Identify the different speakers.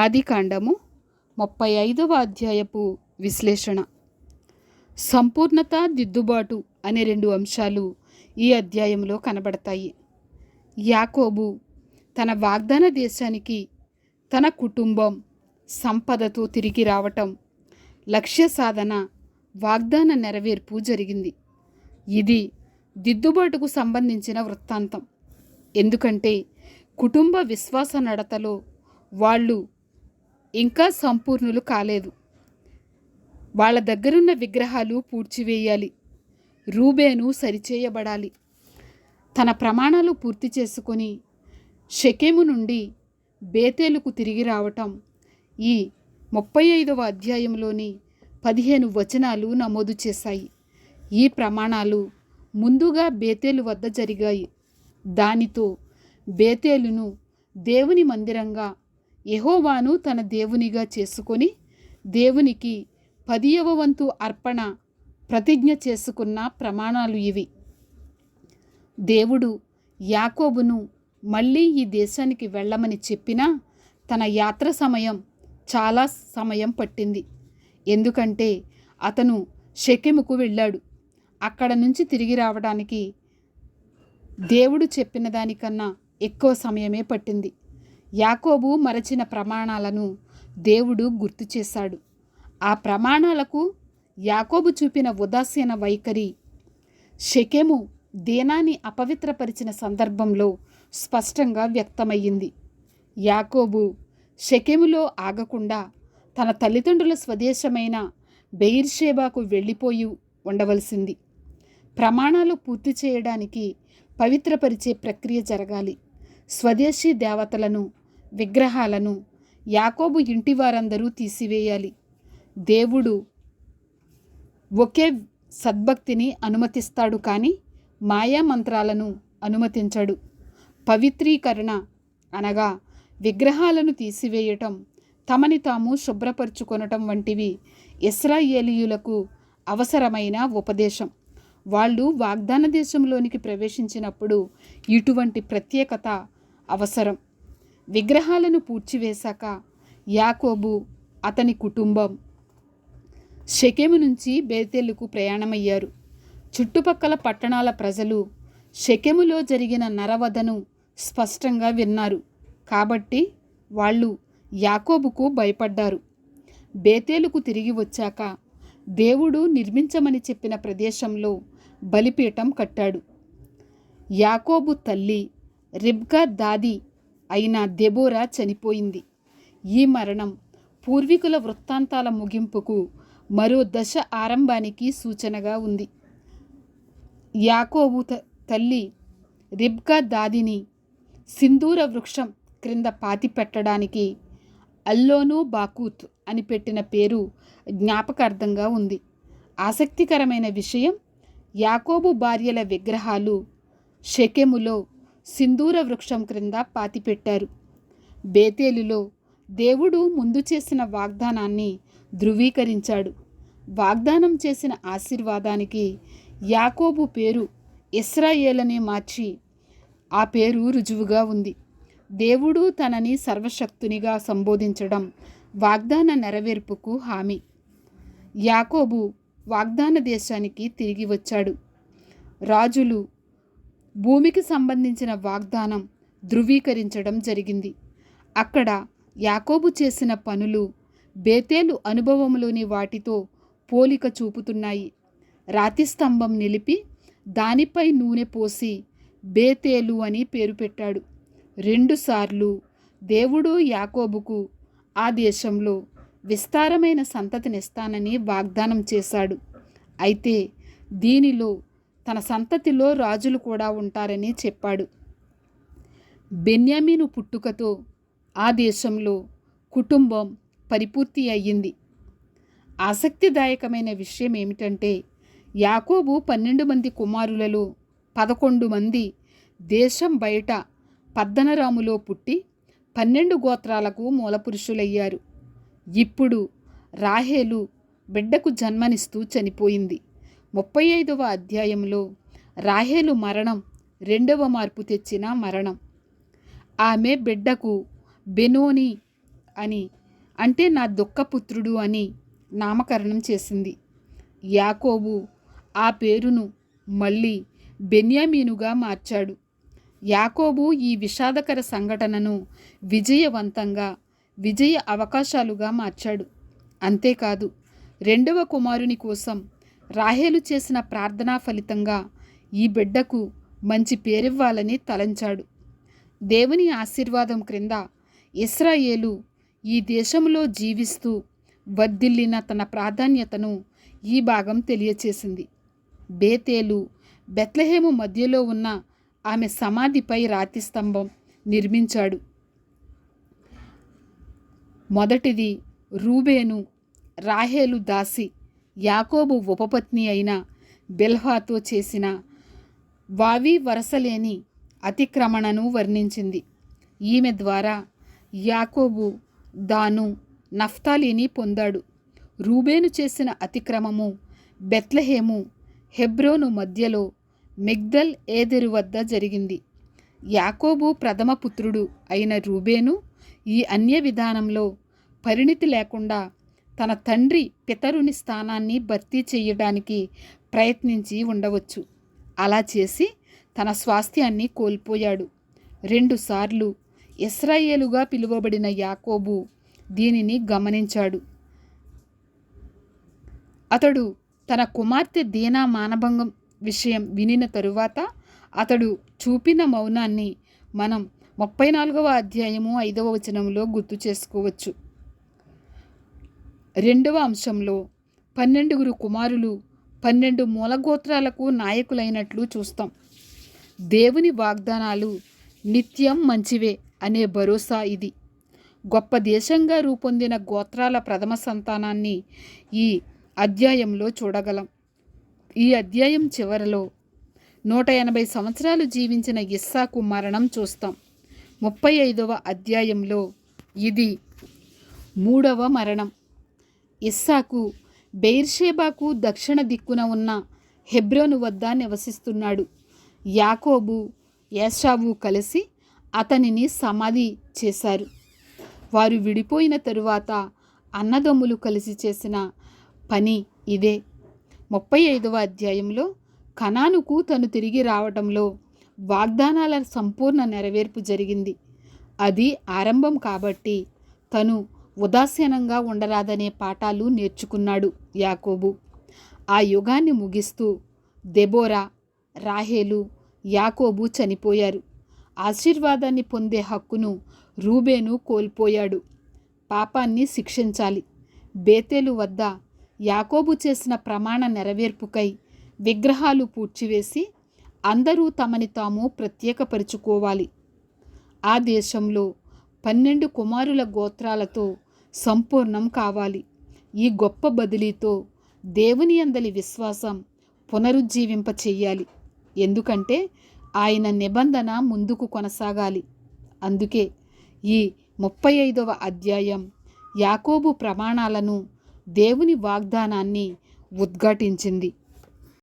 Speaker 1: ఆదికాండము ముప్పై ఐదవ అధ్యాయపు విశ్లేషణ. సంపూర్ణత దిద్దుబాటు అనే రెండు అంశాలు ఈ అధ్యాయంలో కనబడతాయి. యాకోబు తన వాగ్దాన దేశానికి తన కుటుంబం సంపదతో తిరిగి రావటం లక్ష్య సాధన వాగ్దాన నెరవేర్పు జరిగింది. ఇది దిద్దుబాటుకు సంబంధించిన వృత్తాంతం. ఎందుకంటే కుటుంబ విశ్వాస నడతలో వాళ్ళు ఇంకా సంపూర్ణులు కాలేదు. వాళ్ళ దగ్గరున్న విగ్రహాలు పూడ్చివేయాలి. రూబేను సరిచేయబడాలి. తన ప్రమాణాలు పూర్తి చేసుకొని షకేము నుండి బేతేలుకు తిరిగి రావటం ఈ ముప్పై ఐదవ అధ్యాయంలోని పదిహేను వచనాలు నమోదు చేశాయి. ఈ ప్రమాణాలు ముందుగా బేతేలు వద్ద జరిగాయి. దానితో బేతేలును దేవుని మందిరంగా యహోవాను తన దేవునిగా చేసుకొని దేవునికి పదియవ వంతు అర్పణ ప్రతిజ్ఞ చేసుకున్న ప్రమాణాలు ఇవి. దేవుడు యాకోబును మళ్ళీ ఈ దేశానికి వెళ్ళమని చెప్పినా తన యాత్ర సమయం చాలా సమయం పట్టింది. ఎందుకంటే అతను షెకెముకు వెళ్ళాడు. అక్కడ నుంచి తిరిగి రావడానికి దేవుడు చెప్పిన దానికన్నా ఎక్కువ సమయమే పట్టింది. యాకోబు మరచిన ప్రమాణాలను దేవుడు గుర్తు చేశాడు. ఆ ప్రమాణాలకు యాకోబు చూపిన ఉదాసీన వైఖరి షకెము దేనాన్ని అపవిత్రపరిచిన సందర్భంలో స్పష్టంగా వ్యక్తమయ్యింది. యాకోబు షకెములో ఆగకుండా తన తల్లిదండ్రుల స్వదేశమైన బెయిర్షేబాకు వెళ్ళిపోయి ఉండవలసింది. ప్రమాణాలు పూర్తి చేయడానికి పవిత్రపరిచే ప్రక్రియ జరగాలి. స్వదేశీ దేవతలను విగ్రహాలను యాకోబు ఇంటి వారందరూ తీసివేయాలి. దేవుడు ఒకే సద్భక్తిని అనుమతిస్తాడు కానీ మాయా మంత్రాలను అనుమతించడు. పవిత్రీకరణ అనగా విగ్రహాలను తీసివేయటం తమని తాము శుభ్రపరుచుకొనటం వంటివి ఇస్రాయేలీయులకు అవసరమైన ఉపదేశం. వాళ్ళు వాగ్దాన దేశంలోనికి ప్రవేశించినప్పుడు ఇటువంటి ప్రత్యేకత అవసరం. విగ్రహాలను పూడ్చివేశాక యాకోబు అతని కుటుంబం షెకెము నుంచి బేతేలుకు ప్రయాణమయ్యారు. చుట్టుపక్కల పట్టణాల ప్రజలు షెకెములో జరిగిన నరవధను స్పష్టంగా విన్నారు. కాబట్టి వాళ్ళు యాకోబుకు భయపడ్డారు. బేతేలుకు తిరిగి వచ్చాక దేవుడు నిర్మించమని చెప్పిన ప్రదేశంలో బలిపీఠం కట్టాడు. యాకోబు తల్లి రిబ్కా దాది అయిన దెబోరా చనిపోయింది. ఈ మరణం పూర్వీకుల వృత్తాంతాల ముగింపుకు మరో దశ ఆరంభానికి సూచనగా ఉంది. యాకోబు త- తల్లి రిబ్కా దాదిని సింధూర వృక్షం క్రింద పాతి పెట్టడానికి అల్లోను బాకూత్ అని పెట్టిన పేరు జ్ఞాపకార్థంగా ఉంది. ఆసక్తికరమైన విషయం యాకోబు భార్యల విగ్రహాలు షెకెములో సింధూర వృక్షం క్రింద పాతిపెట్టారు. బేతేలులో దేవుడు ముందు చేసిన వాగ్దానాన్ని ధృవీకరించాడు. వాగ్దానం చేసిన ఆశీర్వాదానికి యాకోబు పేరు ఇస్రాయేలని మార్చి ఆ పేరు రుజువుగా ఉంది. దేవుడు తనని సర్వశక్తునిగా సంబోధించడం వాగ్దాన నెరవేర్పుకు హామీ. యాకోబు వాగ్దాన దేశానికి తిరిగి వచ్చాడు. రాజులు భూమికి సంబంధించిన వాగ్దానం ధృవీకరించడం జరిగింది. అక్కడ యాకోబు చేసిన పనులు బేతేలు అనుభవంలోని వాటితో పోలిక చూపుతున్నాయి. రాతి స్తంభం నిలిపి దానిపై నూనె పోసి బేతేలు అని పేరు పెట్టాడు. రెండుసార్లు దేవుడు యాకోబుకు ఆ దేశంలో విస్తారమైన సంతతినిస్తానని వాగ్దానం చేశాడు. అయితే దీనిలో తన సంతతిలో రాజులు కూడా ఉంటారని చెప్పాడు. బెన్యామీను పుట్టుకతో ఆ దేశంలో కుటుంబం పరిపూర్తి అయ్యింది. ఆసక్తిదాయకమైన విషయం ఏమిటంటే యాకోబు పన్నెండు మంది కుమారులలో పదకొండు మంది దేశం బయట పద్దనరాములో పుట్టి పన్నెండు గోత్రాలకు మూలపురుషులయ్యారు. ఇప్పుడు రాహేలు బిడ్డకు జన్మనిస్తూ చనిపోయింది. ముప్పై ఐదవ అధ్యాయంలో రాహేలు మరణం రెండవ మార్పు తెచ్చిన మరణం. ఆమె బిడ్డకు బెనోని అని అంటే నా దుఃఖపుత్రుడు అని నామకరణం చేసింది. యాకోబు ఆ పేరును మళ్ళీ బెన్యామీనుగా మార్చాడు. యాకోబు ఈ విషాదకర సంఘటనను విజయవంతంగా విజయ అవకాశాలుగా మార్చాడు. అంతేకాదు రెండవ కుమారుని కోసం రాహేలు చేసిన ప్రార్థనా ఫలితంగా ఈ బిడ్డకు మంచి పేరివ్వాలని తలంచాడు. దేవుని ఆశీర్వాదం క్రింద ఇస్రాయేలు ఈ దేశంలో జీవిస్తూ వర్ధిల్లిన తన ప్రాధాన్యతను ఈ భాగం తెలియచేసింది. బేతేలు బెత్లహేము మధ్యలో ఉన్న ఆమె సమాధిపై రాతి స్తంభం నిర్మించాడు. మొదటిది రూబేను రాహేలు దాసి. యాకోబు ఉపపత్ని అయిన బెల్హాతో చేసిన వావి వరసలేని అతిక్రమణను వర్ణించింది. ఈమె ద్వారా యాకోబు దాను నఫ్తాలిని పొందాడు. రూబేను చేసిన అతిక్రమము బెత్లహేము హెబ్రోను మధ్యలో మిగ్దల్ ఏదెరు వద్ద జరిగింది. యాకోబు ప్రథమ పుత్రుడు అయిన రూబేను ఈ అన్య విధానంలో పరిణితి లేకుండా తన తండ్రి పితరుని స్థానాన్ని భర్తీ చేయడానికి ప్రయత్నించి ఉండవచ్చు. అలా చేసి తన స్వాస్థ్యాన్ని కోల్పోయాడు. రెండుసార్లు ఇస్రాయేలుగా పిలువబడిన యాకోబు దీనిని గమనించాడు. అతడు తన కుమార్తె దీనా మానభంగం విషయం వినిన తరువాత అతడు చూపిన మౌనాన్ని మనం ముప్పై నాలుగవ అధ్యాయము ఐదవ వచనంలో గుర్తు చేసుకోవచ్చు. రెండవ అంశంలో పన్నెండుగురు కుమారులు పన్నెండు మూలగోత్రాలకు నాయకులైనట్లు చూస్తాం. దేవుని వాగ్దానాలు నిత్యం మంచివే అనే భరోసా ఇది. గొప్ప దేశంగా రూపొందిన గోత్రాల ప్రథమ సంతానాన్ని ఈ అధ్యాయంలో చూడగలం. ఈ అధ్యాయం చివరలో నూట ఎనభై సంవత్సరాలు జీవించిన ఇస్సాకు మరణం చూస్తాం. ముప్పై ఐదవ అధ్యాయంలో ఇది మూడవ మరణం. ఇస్సాకు బెయిర్షేబాకు దక్షిణ దిక్కున ఉన్న హెబ్రోను వద్ద నివసిస్తున్నాడు. యాకోబు యేషావు కలిసి అతనిని సమాధి చేశారు. వారు విడిపోయిన తరువాత అన్నదమ్ములు కలిసి చేసిన పని ఇదే. ముప్పై ఐదవ అధ్యాయంలో కణానుకు తను తిరిగి రావడంలో వాగ్దానాల సంపూర్ణ నెరవేర్పు జరిగింది. అది ఆరంభం కాబట్టి తను ఉదాసీనంగా ఉండరాదనే పాఠాలు నేర్చుకున్నాడు యాకోబు. ఆ యుగాన్ని ముగిస్తూ దెబోరా రాహేలు యాకోబు చనిపోయారు. ఆశీర్వాదాన్ని పొందే హక్కును రూబేను కోల్పోయాడు. పాపాన్ని శిక్షించాలి. బేతేలు వద్ద యాకోబు చేసిన ప్రమాణ నెరవేర్పుకై విగ్రహాలు పూడ్చివేసి అందరూ తమని తాము ప్రత్యేకపరుచుకోవాలి. ఆ దేశంలో పన్నెండు కుమారుల గోత్రాలతో సంపూర్ణం కావాలి. ఈ గొప్ప బదిలీతో దేవుని అందలి విశ్వాసం పునరుజ్జీవింప చెయ్యాలి. ఎందుకంటే ఆయన నిబంధన ముందుకు కొనసాగాలి. అందుకే ఈ ముప్పై ఐదవ అధ్యాయం యాకోబు ప్రమాణాలను దేవుని వాగ్దానాన్ని ఉద్ఘాటించింది.